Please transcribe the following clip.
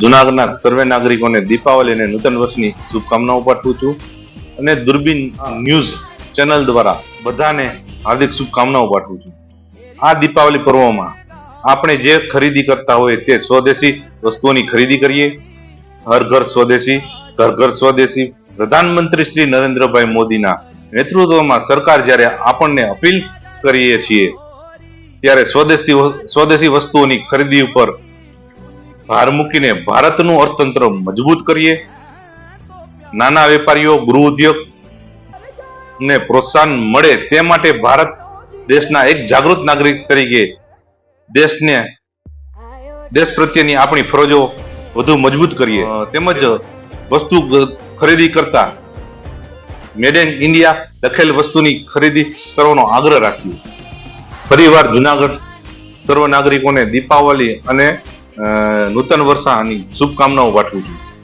જુનાગઢના સર્વે નાગરિકોને દીપાવલી અને નૂતન વર્ષની શુભકામનાઓ પાઠવું છું અને દૂરબીન ન્યૂઝ ચેનલ દ્વારા બધાને હાર્દિક શુભકામનાઓ પાઠવું છું. આ દીપાવલી પર્વમાં આપણે જે ખરીદી કરતા હોય તે સ્વદેશી વસ્તુઓની ખરીદી કરીએ. હર ઘર સ્વદેશી, ઘર ઘર સ્વદેશી. પ્રધાનમંત્રી શ્રી નરેન્દ્રભાઈ મોદીના નેતૃત્વમાં સરકાર જ્યારે આપણને અપીલ કરીએ છીએ, ત્યારે સ્વદેશી સ્વદેશી વસ્તુઓની ખરીદી ઉપર ભાર મૂકીને ભારતનું અર્થતંત્ર મજબૂત કરીએ. નાના વેપારીઓ, ગૃહ ઉદ્યોગ ને પ્રોત્સાહન મળે તે માટે ભારત દેશના એક જાગૃત નાગરિક તરીકે દેશને, દેશ પ્રત્યેની આપણી ફરજો વધુ મજબૂત કરીએ. તેમજ વસ્તુ ખરીદી કરતા મેડ ઇન ઇન્ડિયા લખેલ વસ્તુની ખરીદી કરવાનો આગ્રહ રાખ્યો ફરીવાર જુનાગઢ સર્વ નાગરિકોને દીપાવલી અને નૂતન વર્ષાની શુભકામનાઓ પાઠવું છું.